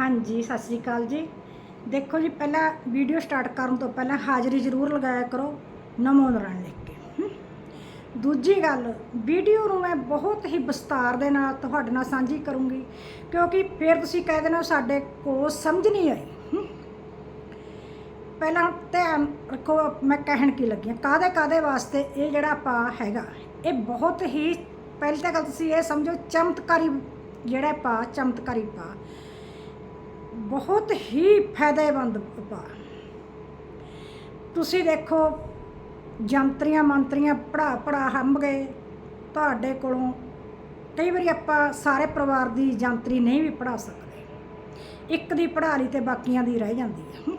ਹਾਂਜੀ, ਸਤਿ ਸ੍ਰੀ ਅਕਾਲ ਜੀ। ਦੇਖੋ ਜੀ, ਪਹਿਲਾਂ ਵੀਡੀਓ ਸਟਾਰਟ ਕਰਨ ਤੋਂ ਪਹਿਲਾਂ ਹਾਜ਼ਰੀ ਜ਼ਰੂਰ ਲਗਾਇਆ ਕਰੋ, ਨਮੋ ਨਾਰਾਇਣ ਲਿਖ ਕੇ। ਦੂਜੀ ਗੱਲ, ਵੀਡੀਓ ਨੂੰ ਮੈਂ ਬਹੁਤ ਹੀ ਵਿਸਤਾਰ ਦੇ ਨਾਲ ਤੁਹਾਡੇ ਨਾਲ ਸਾਂਝੀ ਕਰੂੰਗੀ, ਕਿਉਂਕਿ ਫਿਰ ਤੁਸੀਂ ਕਹਿ ਦੇਣਾ ਸਾਡੇ ਕੋਲ ਸਮਝ ਨਹੀਂ ਆਈ। ਹਮ। ਪਹਿਲਾਂ ਧਿਆਨ ਰੱਖੋ, ਮੈਂ ਕਹਿਣ ਕੀ ਲੱਗੀ ਹਾਂ। ਕਾਦੇ ਕਾਦੇ ਵਾਸਤੇ ਇਹ ਜਿਹੜਾ ਪਾ ਹੈਗਾ, ਇਹ ਬਹੁਤ ਹੀ, ਪਹਿਲੀ ਤਾਂ ਗੱਲ ਤੁਸੀਂ ਇਹ ਸਮਝੋ, ਚਮਤਕਾਰੀ ਜਿਹੜਾ ਪਾ ਚਮਤਕਾਰੀ ਪਾ। ਬਹੁਤ ਹੀ ਫਾਇਦੇਮੰਦ ਉਪਾਅ। ਤੁਸੀਂ ਦੇਖੋ, ਜੰਤਰੀਆਂ ਮੰਤਰੀਆਂ ਪੜਾ ਪੜਾ ਹੰਬ ਗਏ। ਤੁਹਾਡੇ ਕੋਲੋਂ ਕਈ ਵਾਰੀ ਆਪਾਂ ਸਾਰੇ ਪਰਿਵਾਰ ਦੀ ਜੰਤਰੀ ਨਹੀਂ ਵੀ ਪੜਾ ਸਕਦੇ। ਇੱਕ ਦੀ ਪੜਾ ਲਈ ਤੇ ਬਾਕੀਆਂ ਦੀ ਰਹਿ ਜਾਂਦੀ ਹੈ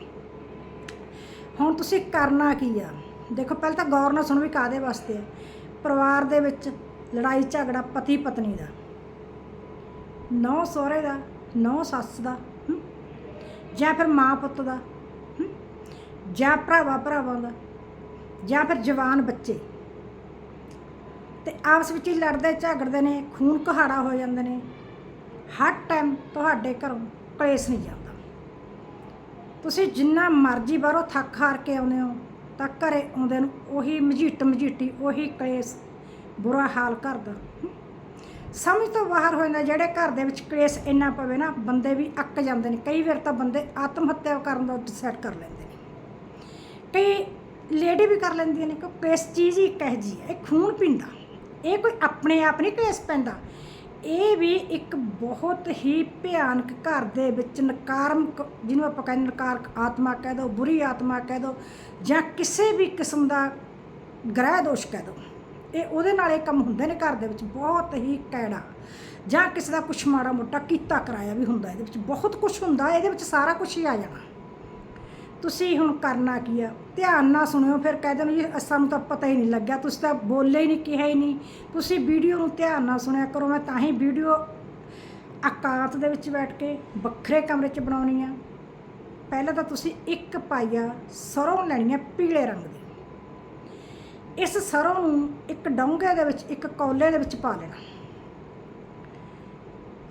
ਹੁਣ ਤੁਸੀਂ ਕਰਨਾ ਕੀ ਆ? ਦੇਖੋ, ਪਹਿਲਾਂ ਤਾਂ ਗੌਰ ਨਾਲ ਸੁਣੋ ਵੀ ਕਾਦੇ ਵਾਸਤੇ ਆ। ਪਰਿਵਾਰ ਦੇ ਵਿੱਚ ਲੜਾਈ ਝਗੜਾ ਪਤੀ ਪਤਨੀ ਦਾ। ਨੌ ਸਹੁਰੇ ਦਾ, ਨੌ ਸੱਸ ਦਾ ਜਾਂ ਫਿਰ ਮਾਂ ਪੁੱਤ ਦਾ ਜਾਂ ਭਰਾਵਾ ਭਰਾਵਾਂ ਦਾ, ਜਾਂ ਫਿਰ ਜਵਾਨ ਬੱਚੇ। ਤੇ ਆਪਸ ਵਿੱਚ ਹੀ ਲੜਦੇ, ਝਗੜਦੇ ਨੇ, ਖੂਨ ਕਹਾੜਾ ਹੋ ਜਾਂਦੇ ਨੇ। ਹਰ ਟਾਈਮ ਤੁਹਾਡੇ ਘਰੋਂ ਕਲੇਸ਼ ਨਹੀਂ ਜਾਂਦਾ। ਤੁਸੀਂ ਜਿੰਨਾ ਮਰਜ਼ੀ ਬਾਹਰੋਂ ਥੱਕ ਹਾਰ ਕੇ ਆਉਂਦੇ ਹੋ, ਤਾਂ ਘਰੇ ਆਉਂਦੇ ਨੂੰ ਉਹੀ ਮਝੀਟ ਮਝੀਟੀ ਉਹੀ ਕਲੇਸ਼, ਬੁਰਾ ਹਾਲ ਕਰਦਾ ਸਮਝ ਤੋਂ ਬਾਹਰ ਹੋ ਜਾਂਦਾ ਜਿਹੜੇ ਘਰ ਦੇ ਵਿੱਚ ਕਲੇਸ਼ ਇੰਨਾ ਪਵੇ ਨਾ, ਬੰਦੇ ਵੀ ਅੱਕ ਜਾਂਦੇ ਨੇ। ਕਈ ਵਾਰ ਤਾਂ ਬੰਦੇ ਆਤਮ ਹੱਤਿਆ ਕਰਨ ਦਾ ਡਿਸਾਈਡ ਕਰ ਲੈਂਦੇ ਨੇ। ਕਈ ਲੇਡੀ ਵੀ ਕਰ ਲੈਂਦੀਆਂ ਨੇ ਕਿ ਕਲੇਸ਼ ਚੀਜ਼ ਹੀ ਇੱਕ ਇਹੋ ਜਿਹੀ ਹੈ, ਇਹ ਖੂਨ ਪੀਂਦਾ। ਇਹ ਕੋਈ ਆਪਣੇ ਆਪ ਨਹੀਂ ਕਲੇਸ਼ ਪੈਂਦਾ। ਇਹ ਵੀ ਇੱਕ ਬਹੁਤ ਹੀ ਭਿਆਨਕ ਘਰ ਦੇ ਵਿੱਚ ਨਕਾਰਮਕ, ਜਿਹਨੂੰ ਆਪਾਂ ਕਹਿੰਦੇ ਨਕਾਰਕ ਆਤਮਾ ਕਹਿ ਦੋ ਬੁਰੀ ਆਤਮਾ ਕਹਿ ਦੋ ਜਾਂ ਕਿਸੇ ਵੀ ਕਿਸਮ ਦਾ ਗ੍ਰਹਿ ਦੋਸ਼ ਕਹਿ ਦੋ ਇਹ ਉਹਦੇ ਨਾਲ ਇਹ ਕੰਮ ਹੁੰਦੇ ਨੇ ਘਰ ਦੇ ਵਿੱਚ, ਬਹੁਤ ਹੀ ਕੈੜਾ। ਜਾਂ ਕਿਸੇ ਦਾ ਕੁਛ ਮਾੜਾ ਮੋਟਾ ਕੀਤਾ ਕਰਾਇਆ ਵੀ ਹੁੰਦਾ ਇਹਦੇ ਵਿੱਚ, ਬਹੁਤ ਕੁਝ ਹੁੰਦਾ, ਇਹਦੇ ਵਿੱਚ ਸਾਰਾ ਕੁਝ ਹੀ ਆ ਜਾਣਾ। ਤੁਸੀਂ ਹੁਣ ਕਰਨਾ ਕੀ ਆ? ਧਿਆਨ ਨਾਲ ਸੁਣਿਓ, ਫਿਰ ਕਹਿ ਦੇਣਾ ਜੀ ਸਾਨੂੰ ਤਾਂ ਪਤਾ ਹੀ ਨਹੀਂ ਲੱਗਿਆ, ਤੁਸੀਂ ਤਾਂ ਬੋਲੇ ਹੀ ਨਹੀਂ, ਕਿਹਾ ਹੀ ਨਹੀਂ। ਤੁਸੀਂ ਵੀਡੀਓ ਨੂੰ ਧਿਆਨ ਨਾਲ ਸੁਣਿਆ ਕਰੋ, ਮੈਂ ਤਾਂ ਹੀ ਵੀਡੀਓ ਇਕਾਂਤ ਦੇ ਵਿੱਚ ਬੈਠ ਕੇ ਵੱਖਰੇ ਕਮਰੇ 'ਚ ਬਣਾਉਣੀ ਆ। ਪਹਿਲਾਂ ਤਾਂ ਤੁਸੀਂ ਇੱਕ ਪਾਈਆ ਸਰੋਂ ਲੈਣੀ ਆ ਪੀਲੇ ਰੰਗ ਦੀ। ਇਸ ਸਰੋਂ ਨੂੰ ਇੱਕ ਡੌਂਗੇ ਦੇ ਵਿੱਚ, ਇੱਕ ਕੌਲੇ ਦੇ ਵਿੱਚ ਪਾ ਲੈਣਾ।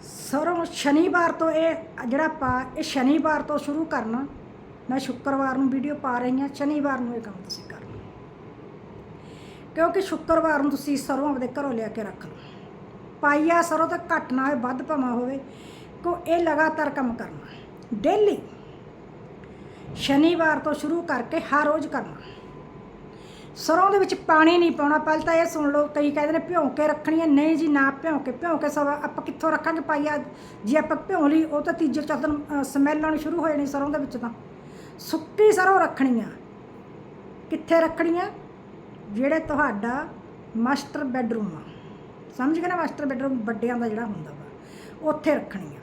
ਸਰੋਂ ਸ਼ਨੀਵਾਰ ਤੋਂ ਇਹ, ਜਿਹੜਾ ਪਾ, ਇਹ ਸ਼ਨੀਵਾਰ ਤੋਂ ਸ਼ੁਰੂ ਕਰਨਾ। ਮੈਂ ਸ਼ੁੱਕਰਵਾਰ ਨੂੰ ਵੀਡੀਓ ਪਾ ਰਹੀ ਹਾਂ, ਸ਼ਨੀਵਾਰ ਨੂੰ ਇਹ ਕੰਮ ਤੁਸੀਂ ਕਰਨਾ ਕਿਉਂਕਿ ਸ਼ੁੱਕਰਵਾਰ ਨੂੰ ਤੁਸੀਂ ਸਰੋਂ ਆਪਣੇ ਘਰੋਂ ਲਿਆ ਕੇ ਰੱਖ ਲਓ। ਪਾਈਆ ਸਰੋਂ ਤਾਂ ਘੱਟ ਨਾ ਹੋਵੇ, ਵੱਧ ਭਾਵੇਂ ਹੋਵੇ ਕੋ ਇਹ ਲਗਾਤਾਰ ਕੰਮ ਕਰਨਾ। ਡੇਲੀ ਸ਼ਨੀਵਾਰ ਤੋਂ ਸ਼ੁਰੂ ਕਰਕੇ ਹਰ ਰੋਜ਼ ਕਰਨਾ। ਸਰੋਂ ਦੇ ਵਿੱਚ ਪਾਣੀ ਨਹੀਂ ਪਾਉਣਾ। ਪਹਿਲਾਂ ਤਾਂ ਇਹ ਸੁਣ ਲਓ, ਕਈ ਕਹਿੰਦੇ ਨੇ ਭਿਉਂ ਕੇ ਰੱਖਣੀ ਹੈ। ਨਹੀਂ ਜੀ, ਨਾ ਭਿਉਂ ਕੇ। ਭਿਉਂ ਕੇ ਸਵਾ ਆਪਾਂ ਕਿੱਥੋਂ ਰੱਖਾਂਗੇ ਪਾਈਆ ਜੇ ਆਪਾਂ ਭਿਉਂ ਲਈ, ਉਹ ਤਾਂ ਤੀਜੇ ਚੌਥੇ ਦਿਨ ਸਮੈਲ ਆਉਣੀ ਸ਼ੁਰੂ ਹੋ ਜਾਣੀ ਸਰੋਂ ਦੇ ਵਿੱਚ ਤਾਂ। ਸੁੱਕੀ ਸਰੋਂ ਰੱਖਣੀ ਆ। ਕਿੱਥੇ ਰੱਖਣੀ ਆ? ਜਿਹੜੇ ਤੁਹਾਡਾ ਮਾਸਟਰ ਬੈਡਰੂਮ ਆ। ਸਮਝ ਗਏ ਨਾ ਮਾਸਟਰ ਬੈੱਡਰੂਮ? ਵੱਡਿਆਂ ਦਾ ਜਿਹੜਾ ਹੁੰਦਾ ਵਾ। ਉੱਥੇ ਰੱਖਣੀ ਆ।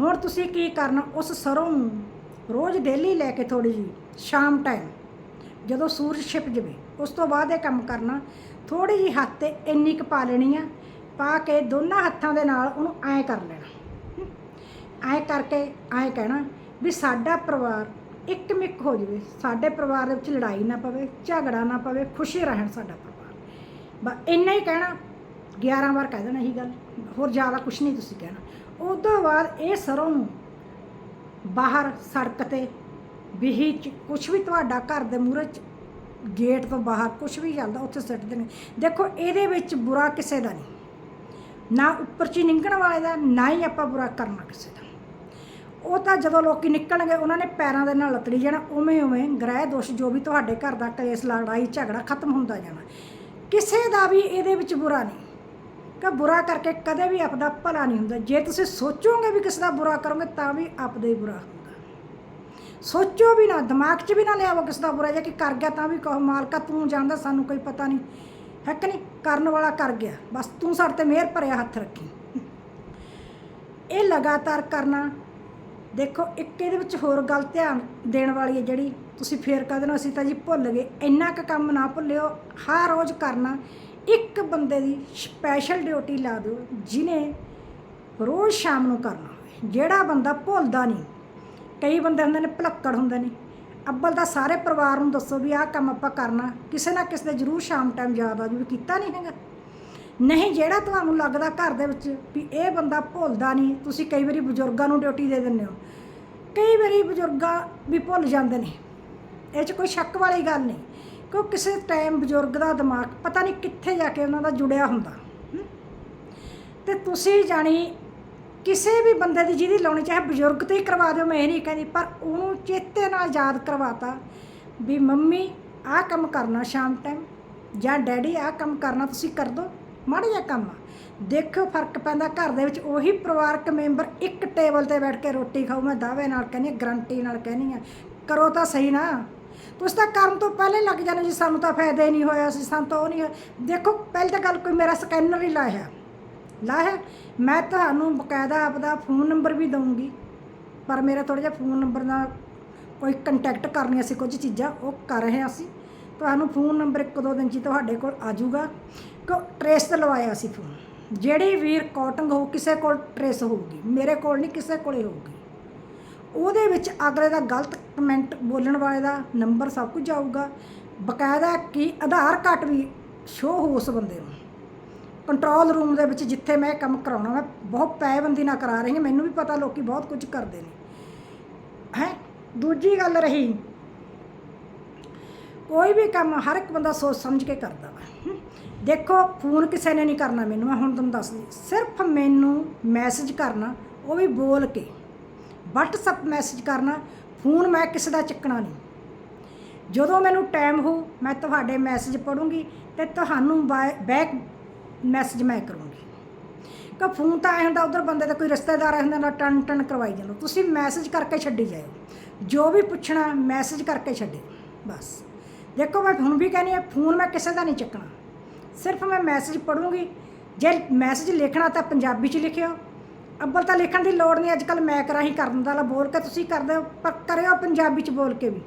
ਹੁਣ ਤੁਸੀਂ ਕੀ ਕਰਨਾ? ਉਸ ਸਰੋਂ ਨੂੰ ਰੋਜ਼ ਡੇਲੀ ਲੈ ਕੇ ਥੋੜੀ ਜੀ ਸ਼ਾਮ ਟਾਈਮ ਜਦੋਂ ਸੂਰਜ ਛਿਪ ਜਵੇ, ਉਸ ਤੋਂ ਬਾਅਦ ਇਹ ਕੰਮ ਕਰਨਾ ਥੋੜੀ ਜੀ ਹੱਥ ਤੇ ਇੰਨੀ ਕੁ ਪਾ ਲੈਣੀ ਆ, ਪਾ ਕੇ ਦੋਨਾਂ ਹੱਥਾਂ ਦੇ ਨਾਲ ਉਹਨੂੰ ਐਂ ਕਰ ਲੈਣਾ। ਐਂ ਕਰਕੇ ਐਂ ਕਹਿਣਾ ਵੀ ਸਾਡਾ ਪਰਿਵਾਰ ਇੱਕ ਮਿੱਕ ਹੋ ਜਾਵੇ, ਸਾਡੇ ਪਰਿਵਾਰ ਦੇ ਵਿੱਚ ਲੜਾਈ ਨਾ ਪਵੇ, ਝਗੜਾ ਨਾ ਪਵੇ, ਖੁਸ਼ੀ ਰਹਿਣ ਸਾਡਾ ਪਰਿਵਾਰ। ਬਸ ਇੰਨਾ ਹੀ ਕਹਿਣਾ 11 ਵਾਰ ਕਹਿ ਦੇਣਾ ਇਹੀ ਗੱਲ, ਹੋਰ ਜ਼ਿਆਦਾ ਕੁਝ ਨਹੀਂ ਤੁਸੀਂ ਕਹਿਣਾ। ਉਸ ਤੋਂ ਬਾਅਦ ਇਹ ਸਰੋਂ ਨੂੰ ਬਾਹਰ ਸੜਕ ਤੇ ਬਿਹੀ ਚ ਕੁਝ ਵੀ ਤੁਹਾਡਾ ਘਰ ਦੇ ਮੂਹਰੇ ਚ ਗੇਟ ਤੋਂ ਬਾਹਰ ਕੁਝ ਵੀ ਚੱਲਦਾ ਉੱਥੇ ਸਿੱਟ ਦੇਣੇ। ਦੇਖੋ, ਇਹਦੇ ਵਿੱਚ ਬੁਰਾ ਕਿਸੇ ਦਾ ਨਹੀਂ। ਨਾ ਉੱਪਰ ਚ ਨਿੰਗਣ ਵਾਲੇ ਦਾ, ਨਾ ਹੀ ਆਪਾਂ ਬੁਰਾ ਕਰਨਾ ਕਿਸੇ ਦਾ। ਉਹ ਤਾਂ ਜਦੋਂ ਲੋਕੀ ਨਿਕਲਣਗੇ, ਉਹਨਾਂ ਨੇ ਪੈਰਾਂ ਦੇ ਨਾਲ ਲੱਤੜੀ ਜਾਣਾ, ਉਵੇਂ ਉਵੇਂ ਗ੍ਰਹਿ ਦੋਸ਼ ਜੋ ਵੀ ਤੁਹਾਡੇ ਘਰ ਦਾ ਕਲੇਸ਼, ਲੜਾਈ, ਝਗੜਾ ਖਤਮ ਹੁੰਦਾ ਜਾਣਾ। ਕਿਸੇ ਦਾ ਵੀ ਇਹਦੇ ਵਿੱਚ ਬੁਰਾ ਨਹੀਂ। ਕਿ ਬੁਰਾ ਕਰਕੇ ਕਦੇ ਵੀ ਆਪਦਾ ਭਲਾ ਨਹੀਂ ਹੁੰਦਾ। ਜੇ ਤੁਸੀਂ ਸੋਚੋਗੇ ਵੀ ਕਿਸੇ ਦਾ ਬੁਰਾ ਕਰੋਗੇ, ਤਾਂ ਵੀ ਆਪਦਾ ਹੀ ਬੁਰਾ। ਸੋਚੋ ਵੀ ਨਾ, ਦਿਮਾਗ 'ਚ ਵੀ ਨਾ ਲਿਆਵੋ ਕਿਸੇ ਦਾ ਬੁਰਾ, ਜੇ ਕਿ ਕਰ ਗਿਆ ਤਾਂ ਵੀ ਕਹੋ, ਮਾਲਕਾ ਤੂੰ ਜਾਣਦਾ ਸਾਨੂੰ ਕੋਈ ਪਤਾ ਨਹੀਂ। ਹੈ ਕਿ ਨਹੀਂ? ਕਰਨ ਵਾਲਾ ਕਰ ਗਿਆ। ਬਸ ਤੂੰ ਸਾਡੇ ਤੇ ਮਿਹਰ ਭਰਿਆ ਹੱਥ ਰੱਖੀ। ਇਹ ਲਗਾਤਾਰ ਕਰਨਾ, ਦੇਖੋ, ਇੱਕ ਇਹਦੇ ਵਿੱਚ ਹੋਰ ਗੱਲ ਧਿਆਨ ਦੇਣ ਵਾਲੀ ਹੈ ਜਿਹੜੀ ਤੁਸੀਂ ਫੇਰ ਕਹਦੇ ਨਾ ਅਸੀਂ ਤਾਂ ਜੀ ਭੁੱਲ ਗਏ। ਇੰਨਾ ਕੁ ਕੰਮ ਨਾ ਭੁੱਲਿਓ, ਹਰ ਰੋਜ਼ ਕਰਨਾ, ਇੱਕ ਬੰਦੇ ਦੀ ਸਪੈਸ਼ਲ ਡਿਊਟੀ ਲਾ ਦਿਓ, ਜਿਨੇ ਰੋਜ਼ ਸ਼ਾਮ ਨੂੰ ਕਰਨਾ ਜਿਹੜਾ ਬੰਦਾ ਭੁੱਲਦਾ ਨਹੀਂ। ਕਈ ਬੰਦੇ ਹੁੰਦੇ ਨੇ ਭਲੱਕੜ ਹੁੰਦੇ ਨੇ। ਅੱਬਲ ਦਾ ਸਾਰੇ ਪਰਿਵਾਰ ਨੂੰ ਦੱਸੋ ਵੀ ਆਹ ਕੰਮ ਆਪਾਂ ਕਰਨਾ, ਕਿਸੇ ਨਾ ਕਿਸੇ ਦੇ ਜ਼ਰੂਰ ਸ਼ਾਮ ਟਾਈਮ ਯਾਦ ਆ ਜੂ ਵੀ ਕੀਤਾ ਨਹੀਂ ਹੈਗਾ। ਨਹੀਂ, ਜਿਹੜਾ ਤੁਹਾਨੂੰ ਲੱਗਦਾ ਘਰ ਦੇ ਵਿੱਚ ਵੀ ਇਹ ਬੰਦਾ ਭੁੱਲਦਾ ਨਹੀਂ ਤੁਸੀਂ ਕਈ ਵਾਰੀ ਬਜ਼ੁਰਗਾਂ ਨੂੰ ਡਿਊਟੀ ਦੇ ਦਿੰਦੇ ਹੋ। ਕਈ ਵਾਰੀ ਬਜ਼ੁਰਗਾਂ ਵੀ ਭੁੱਲ ਜਾਂਦੇ ਨੇ। ਇਹ 'ਚ ਕੋਈ ਸ਼ੱਕ ਵਾਲੀ ਗੱਲ ਨਹੀਂ, ਕਿਉਂ ਕਿਸੇ ਟਾਈਮ ਬਜ਼ੁਰਗ ਦਾ ਦਿਮਾਗ ਪਤਾ ਨਹੀਂ ਕਿੱਥੇ ਜਾ ਕੇ ਉਹਨਾਂ ਦਾ ਜੁੜਿਆ ਹੁੰਦਾ। ਹਮ? ਤੇ ਤੁਸੀਂ ਜਾਣੀ ਕਿਸੇ ਵੀ ਬੰਦੇ ਦੀ ਜਿਹਦੀ ਲਾਉਣੀ ਚਾਹੇ ਬਜ਼ੁਰਗ ਤੇ ਹੀ ਕਰਵਾ ਦਿਓ ਮੈਂ ਇਹ ਨਹੀਂ ਕਹਿੰਦੀ ਪਰ ਉਹਨੂੰ ਚੇਤੇ ਨਾਲ ਯਾਦ ਕਰਵਾਤਾ ਵੀ ਮੰਮੀ ਆਹ ਕੰਮ ਕਰਨਾ ਸ਼ਾਮ ਟਾਈਮ ਜਾਂ ਡੈਡੀ ਆਹ ਕੰਮ ਕਰਨਾ ਤੁਸੀਂ ਕਰ ਦਿਓ ਮਾੜਾ ਜਿਹਾ ਕੰਮ ਆ। ਦੇਖੋ ਫ਼ਰਕ ਪੈਂਦਾ ਘਰ ਦੇ ਵਿੱਚ ਉਹੀ ਪਰਿਵਾਰਕ ਮੈਂਬਰ ਇੱਕ ਟੇਬਲ ਤੇ ਬੈਠ ਕੇ ਰੋਟੀ ਖਾਓ ਮੈਂ ਦਾਅਵੇ ਨਾਲ ਕਹਿੰਦੀ ਹਾਂ, ਗਰੰਟੀ ਨਾਲ ਕਹਿੰਦੀ ਆ ਕਰੋ ਤਾਂ ਸਹੀ ਨਾ। ਤੁਸੀਂ ਤਾਂ ਕਰਨ ਤੋਂ ਪਹਿਲੇ ਲੱਗ ਜਾਂਦੇ ਜੀ ਸਾਨੂੰ ਤਾਂ ਫਾਇਦਾ ਹੀ ਨਹੀਂ ਹੋਇਆ ਸੀ ਸਾਨੂੰ ਤਾਂ ਉਹ ਨਹੀਂ ਹੋਇਆ। ਦੇਖੋ ਪਹਿਲੀ ਤਾਂ ਗੱਲ ਕੋਈ ਮੇਰਾ ਸਕੈਨਰ ਹੀ ਲਾਇਆ। ਲਾਇਆ ਮੈਂ ਤੁਹਾਨੂੰ ਬਕਾਇਦਾ ਆਪਦਾ ਫੋਨ ਨੰਬਰ ਵੀ ਦਊਂਗੀ, ਪਰ ਮੇਰਾ ਥੋੜਾ ਜਿਹਾ ਫੋਨ ਨੰਬਰ ਨਾਲ ਕੋਈ ਕੰਟੈਕਟ ਕਰਨੀਆਂ ਸੀ ਕੁਝ ਚੀਜ਼ਾਂ, ਉਹ ਕਰ ਰਹੇ ਹਾਂ ਅਸੀਂ। ਤੁਹਾਨੂੰ ਫੋਨ ਨੰਬਰ ਇੱਕ ਦੋ ਦਿਨ 'ਚ ਤੁਹਾਡੇ ਕੋਲ ਆ ਜਾਊਗਾ। ਕਿ ਟਰੇਸ ਤੇ ਲਵਾਇਆ ਸੀ ਫੋਨ। ਜਿਹੜੀ ਵੀ ਰਿਕਾਰਡਿੰਗ ਹੋ ਕਿਸੇ ਕੋਲ ਟਰੇਸ ਹੋਊਗੀ, ਮੇਰੇ ਕੋਲ ਨਹੀਂ, ਕਿਸੇ ਕੋਲੇ ਹੋਊਗੀ। ਉਹਦੇ ਵਿੱਚ ਅਗਲੇ ਦਾ ਗਲਤ ਕਮੈਂਟ ਬੋਲਣ ਵਾਲੇ ਦਾ ਨੰਬਰ ਸਭ ਕੁਝ ਆਊਗਾ। ਬਕਾਇਦਾ ਕੀ ਆਧਾਰ ਕਾਰਡ ਵੀ ਸ਼ੋ ਹੋ ਉਸ ਬੰਦੇ ਨੂੰ। ਕੰਟਰੋਲ ਰੂਮ ਦੇ ਵਿੱਚ ਜਿੱਥੇ ਮੈਂ ਇਹ ਕੰਮ ਕਰਾਉਣਾ ਮੈਂ ਬਹੁਤ ਪੈਬੰਦੀ ਨਾਲ ਕਰਾ ਰਹੀ ਹਾਂ। ਮੈਨੂੰ ਵੀ ਪਤਾ ਲੋਕੀ ਬਹੁਤ ਕੁਝ ਕਰਦੇ ਨੇ। ਹੈ? ਦੂਜੀ ਗੱਲ ਰਹੀ, ਕੋਈ ਵੀ ਕੰਮ ਹਰ ਇੱਕ ਬੰਦਾ ਸੋਚ ਸਮਝ ਕੇ ਕਰਦਾ ਵਾ। ਦੇਖੋ, ਫੋਨ ਕਿਸੇ ਨੇ ਨਹੀਂ ਕਰਨਾ ਮੈਨੂੰ, ਮੈਂ ਹੁਣ ਤੁਹਾਨੂੰ ਦੱਸਦੀ ਸਿਰਫ ਮੈਨੂੰ ਮੈਸੇਜ ਕਰਨਾ, ਉਹ ਵੀ ਬੋਲ ਕੇ। WhatsApp ਮੈਸੇਜ ਕਰਨਾ, ਫੋਨ ਮੈਂ ਕਿਸੇ ਦਾ ਚੱਕਣਾ ਨਹੀਂ। ਜਦੋਂ ਮੈਨੂੰ ਟਾਈਮ ਹੋ ਮੈਂ ਤੁਹਾਡੇ ਮੈਸੇਜ ਪੜੂੰਗੀ ਤੇ ਤੁਹਾਨੂੰ ਬੈਕ ਮੈਸੇਜ ਮੈਂ ਕਰੂੰਗੀ। ਕਿ ਫੋਨ ਤਾਂ ਐ ਹੁੰਦਾ, ਉਧਰ ਬੰਦੇ ਦਾ ਕੋਈ ਰਿਸ਼ਤੇਦਾਰ ਹੁੰਦਾ, ਨਾ ਟਨ ਟਨ ਕਰਵਾਈ ਜਾਂਦੇ। ਤੁਸੀਂ ਮੈਸੇਜ ਕਰਕੇ ਛੱਡੀ ਜਾਇਓ। ਜੋ ਵੀ ਪੁੱਛਣਾ ਮੈਸੇਜ ਕਰਕੇ ਛੱਡਿਓ। ਬਸ। ਦੇਖੋ ਮੈਂ ਹੁਣ ਵੀ ਕਹਿੰਦੀ ਆ ਫੋਨ ਮੈਂ ਕਿਸੇ ਦਾ ਨਹੀਂ ਚੱਕਣਾ। ਸਿਰਫ ਮੈਂ ਮੈਸੇਜ ਪੜੂੰਗੀ ਜੇ ਮੈਸੇਜ ਲਿਖਣਾ ਤਾਂ ਪੰਜਾਬੀ 'ਚ ਲਿਖਿਓ। ਅੱਬਲ ਤਾਂ ਲਿਖਣ ਦੀ ਲੋੜ ਨਹੀਂ, ਅੱਜ ਕੱਲ ਮੈਂ ਕਰਾਹੀਂ ਕਰਨ ਦਾ, ਲਾ ਬੋਲ ਕੇ ਤੁਸੀਂ ਕਰਦੇ ਹੋ, ਪਰ ਕਰਿਓ ਪੰਜਾਬੀ 'ਚ ਬੋਲ ਕੇ ਵੀ।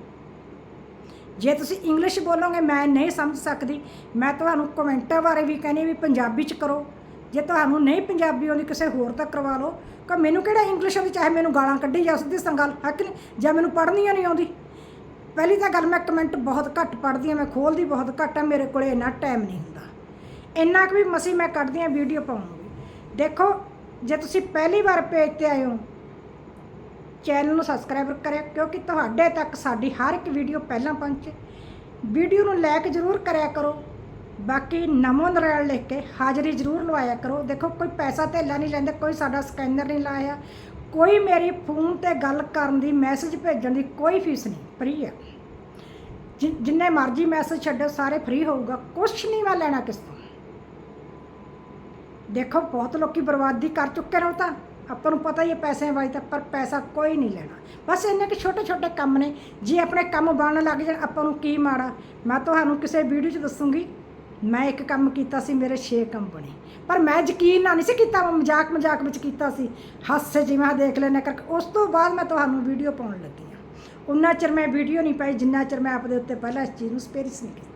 ਜੇ ਤੁਸੀਂ ਇੰਗਲਿਸ਼ ਬੋਲੋਗੇ, ਮੈਂ ਨਹੀਂ ਸਮਝ ਸਕਦੀ। ਮੈਂ ਤੁਹਾਨੂੰ ਕਮੈਂਟਾਂ ਬਾਰੇ ਵੀ ਕਹਿੰਦੀ ਵੀ ਪੰਜਾਬੀ 'ਚ ਕਰੋ। ਜੇ ਤੁਹਾਨੂੰ ਨਹੀਂ ਪੰਜਾਬੀ ਆਉਂਦੀ, ਕਿਸੇ ਹੋਰ ਤਾਂ ਕਰਵਾ ਲਓ। ਕਿ ਮੈਨੂੰ ਕਿਹੜਾ ਇੰਗਲਿਸ਼ ਆਉਂਦੀ, ਚਾਹੇ ਮੈਨੂੰ ਗਾਲਾਂ ਕੱਢੀ ਜਾਂ ਸਿੱਧੀ ਸੰਗਲ ਹੈ ਨਹੀਂ ਜਾਂ ਮੈਨੂੰ ਪੜ੍ਹਨੀਆਂ ਨਹੀਂ ਆਉਂਦੀ। ਪਹਿਲੀ ਤਾਂ ਗੱਲ ਮੈਂ ਕਮੈਂਟ ਬਹੁਤ ਘੱਟ ਪੜ੍ਹਦੀ ਹਾਂ, ਮੈਂ ਖੋਲਦੀ ਬਹੁਤ ਘੱਟ ਆ ਮੇਰੇ ਕੋਲੇ ਇੰਨਾ ਟਾਈਮ ਨਹੀਂ ਹੁੰਦਾ। ਇੰਨਾ ਕੁ ਵੀ ਮਸੀ ਮੈਂ ਕੱਢਦੀ ਹਾਂ, ਵੀਡੀਓ ਪਾਉਂਗੀ। ਦੇਖੋ, ਜੇ ਤੁਸੀਂ ਪਹਿਲੀ ਵਾਰ ਪੇਜ ਤੇ ਆਏ ਹੋ ਚੈਨਲ ਨੂੰ ਸਬਸਕ੍ਰਾਈਬ ਕਰਿਆ, ਕਿਉਂਕਿ ਤੁਹਾਡੇ ਤੱਕ ਸਾਡੀ ਹਰ ਇੱਕ ਵੀਡੀਓ ਪਹਿਲਾਂ ਪਹੁੰਚੇ। ਵੀਡੀਓ ਨੂੰ ਲਾਈਕ ਜ਼ਰੂਰ ਕਰਿਆ ਕਰੋ। ਬਾਕੀ ਨਮੋ ਨਰਾਇਣ ਲਿਖ ਕੇ ਹਾਜ਼ਰੀ ਜ਼ਰੂਰ ਲਵਾਇਆ ਕਰੋ। ਦੇਖੋ, ਕੋਈ ਪੈਸਾ ਧੇਲਾ ਨਹੀਂ ਲੈਂਦੇ, ਕੋਈ ਸਾਡਾ ਸਕੈਨਰ ਨਹੀਂ ਲਾਇਆ। ਕੋਈ ਮੇਰੀ ਫੋਨ ਤੇ ਗੱਲ ਕਰਨ ਦੀ ਮੈਸੇਜ ਭੇਜਣ ਦੀ ਕੋਈ ਫੀਸ ਨਹੀਂ ਫ੍ਰੀ ਹੈ ਜਿੰਨੇ ਮਰਜ਼ੀ ਮੈਸੇਜ ਛੱਡੋ ਸਾਰੇ ਫ੍ਰੀ ਹੋਊਗਾ। ਕੁਛ ਨਹੀਂ ਮੈਂ ਲੈਣਾ ਕਿਸ ਤੋਂ। ਦੇਖੋ, ਬਹੁਤ ਲੋਕੀ ਬਰਬਾਦੀ ਕਰ ਚੁੱਕੇ ਨੇ ਉਹ ਤਾਂ। ਆਪਾਂ ਨੂੰ ਪਤਾ ਹੀ ਹੈ ਪੈਸੇ ਵਾਈ ਤਾਂ ਪਰ ਪੈਸਾ ਕੋਈ ਨਹੀਂ ਲੈਣਾ। ਬਸ ਇੰਨੇ ਕਿ ਛੋਟੇ ਛੋਟੇ ਕੰਮ ਨੇ। ਜੇ ਆਪਣੇ ਕੰਮ ਬਣਨ ਲੱਗ ਜਾਣ, ਆਪਾਂ ਨੂੰ ਕੀ ਮਾੜਾ? ਮੈਂ ਤੁਹਾਨੂੰ ਕਿਸੇ ਵੀਡੀਓ 'ਚ ਦੱਸੂਗੀ। ਮੈਂ ਇੱਕ ਕੰਮ ਕੀਤਾ ਸੀ, ਮੇਰੇ 6 ਕੰਮ ਬਣੇ। ਪਰ ਮੈਂ ਯਕੀਨ ਨਾਲ ਨਹੀਂ ਸੀ ਕੀਤਾ, ਮੈਂ ਮਜ਼ਾਕ ਮਜ਼ਾਕ ਵਿੱਚ ਕੀਤਾ ਸੀ। ਹਾਸੇ ਜਿਵੇਂ ਆਹ ਦੇਖ ਲੈਣੇ ਕਰਕੇ। ਉਸ ਤੋਂ ਬਾਅਦ ਮੈਂ ਤੁਹਾਨੂੰ ਵੀਡੀਓ ਪਾਉਣ ਲੱਗੀ ਹਾਂ। ਉਨਾ ਚਿਰ ਮੈਂ ਵੀਡੀਓ ਨਹੀਂ ਪਾਈ, ਜਿੰਨਾ ਚਿਰ ਮੈਂ ਆਪਦੇ ਉੱਤੇ ਪਹਿਲਾਂ ਇਸ ਚੀਜ਼ ਨੂੰ ਸਪੇਰਿਸ ਨਹੀਂ ਕੀਤਾ।